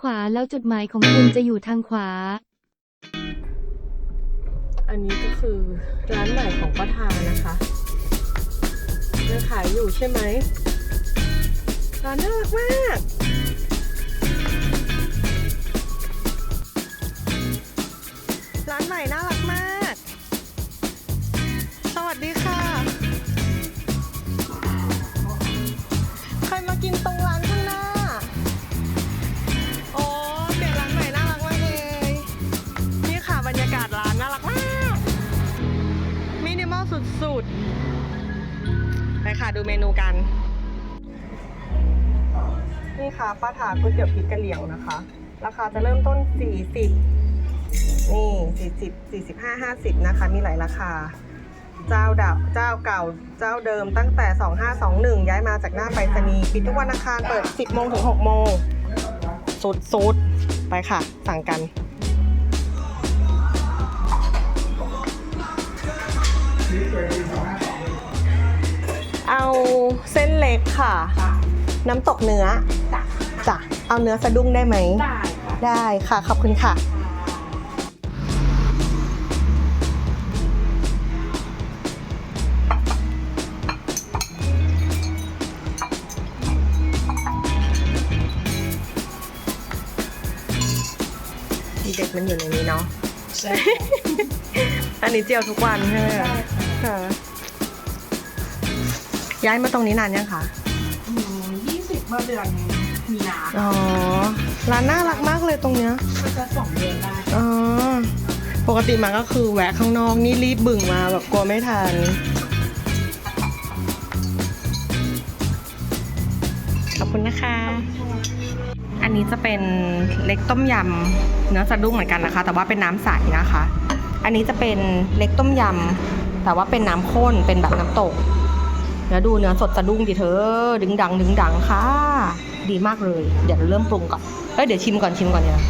ขวาแล้วจุดหมายของคุณจะอยู่ทางขวา อันนี้ก็คือร้านใหม่ของป้าทานะคะยังขายอยู่ใช่ไหมร้านน่ารักมาก ค่ะดูเมนูกัน นี่ค่ะป้าถาก๋วยเตี๋ยวพริกกะเหรี่ยงนะคะ ราคาจะเริ่มต้น 40 นี่ 40 45 50 นะคะ มีหลายราคา เจ้าดับเจ้าเก่าเจ้าเดิมตั้งแต่ 2521 ย้ายมาจากหน้าไปรษณีย์ปิดทุกวันอังคารเปิด 10 โมงถึง 6 โมงสุดๆ ไปค่ะ สั่งกัน ล็กค่ะ น้ำตกเนื้อจ้ะเอาเนื้อสะดุ้งได้ไหมได้ค่ะได้ค่ะ ขอบคุณค่ะ เด็กมันอยู่ในนี้เนาะ ใช่ อันนี้เจียวทุกวันใช่ไหมค่ะ ย้ายมาตรงนี้นานยังคะยี่สิบเมื่อเดือนมีนาอ๋อ ร้านน่ารักมากเลยตรงเนี้ยก็จะสองเดือนได้อ๋อ ปกติมาก็คือแวะข้างนอกนี่รีบบึ่งมาแบบกลัวไม่ทันขอบคุณนะคะ อันนี้จะเป็นเล็กต้มยำเนื้อสะดุ้งเหมือนกันนะคะ แต่ว่าเป็นน้ำใสนะคะ อันนี้จะเป็นเล็กต้มยำแต่ว่าเป็นน้ำข้นเป็นแบบน้ำตก แล้วดูเนื้อสดสะดุ้งดิเธอ ดึงดังดึงดังค่ะ ดีมากเลย เดี๋ยวเราเริ่มปรุงก่อนเอ้ยเดี๋ยวชิมก่อนชิมก่อนเนี่ย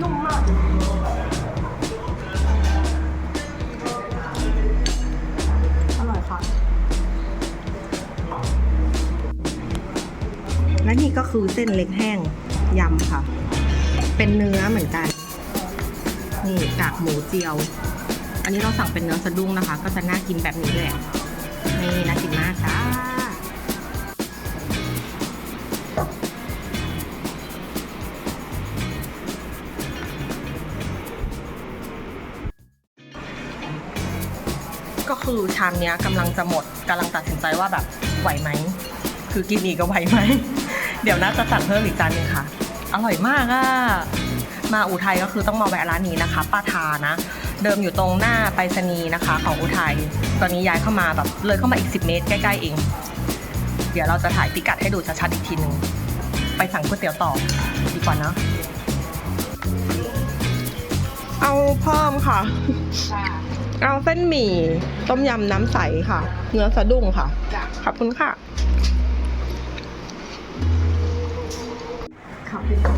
นุ่มมาก และนี่ก็คือเส้นเล็กแห้งยำค่ะ เป็นเนื้อเหมือนกัน นี่กากหมูเจียว อันนี้เราสั่งเป็นเนื้อสะดุ้งนะคะ ก็จะน่ากินแบบนี้แหละนี่น่ากินมากค่ะ ก็คือชามเนี้ยกำลังจะหมดกำลังตัดสินใจว่าแบบไหวไหม คือกินอีกก็ไหวไหม เดี๋ยวน่าจะสั่งเพิ่มอีกจานหนึงค่ะ อร่อยมากอะมาอุทัยก็คือต้องมาแวะร้านนี้นะคะ ป้าทานะ เดิมอยู่ตรงหน้าไปรษณีย์นะคะ ของอุทัย ตอนนี้ย้ายเข้ามาแบบเลยเข้ามาอีก 10 เมตรใกล้ๆเอง เดี๋ยวเราจะถ่ายพิกัดให้ดูชัดๆอีกทีนึง ไปสั่งก๋วยเตี๋ยวต่อดีกว่านะเอาเพิ่มค่ะ เอาเส้นหมี่ ต้มยำน้ำใสค่ะ เนื้อสะดุ้งค่ะ ขอบคุณค่ะ อบคุณค่ะ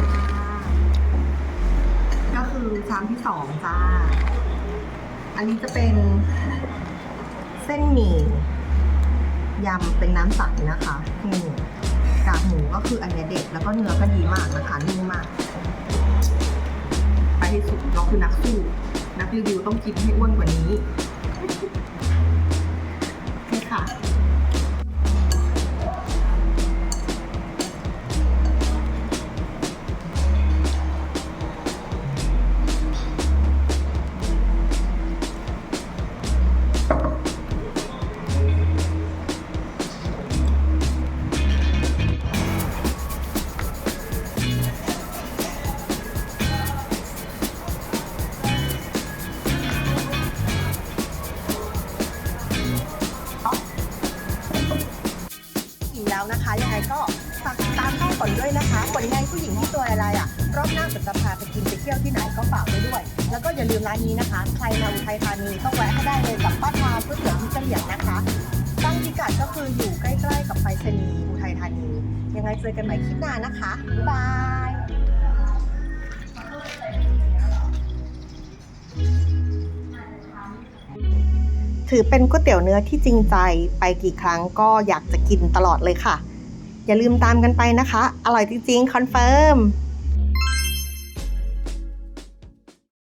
ก็คือชามที่สองจ้า อันนี้จะเป็นเส้นหมี่ยำเป็นน้ำใสนะคะนี่กากหมูก็คืออันนี้เด็ดแล้วก็เนื้อก็ดีมากนะคะนุ่มมาก ไปที่สุดเราคือนักสู้นักรีวิวต้องกินให้อ้วนกว่านี้ แล้วนะคะ ยังไงก็ฝากติดตามช่องฝนด้วยนะคะฝนยังไงผู้หญิงที่ตัวอะไรอะ รอบหน้าฝนจะพาไปกินไปเที่ยวที่ไหนก็ฝากไว้ด้วย แล้วก็อย่าลืมร้านนี้นะคะ ใครมาอุทัยธานีต้องแวะให้ได้เลยกับป้าทาก๋วยเตี๋ยวที่เฉลี่ยงนะคะ ตั้งพิกัดก็คืออยู่ใกล้ๆกับไปรษณีย์อุทัยธานี ยังไงเจอกันใหม่คลิปหน้านะคะบ๊ายบาย ถือเป็นก๋วยเตี๋ยวเนื้อที่จริงใจไปกี่ครั้งก็อยากจะกินตลอดเลยค่ะ อย่าลืมตามกันไปนะคะ อร่อยจริงๆ คอนเฟิร์ม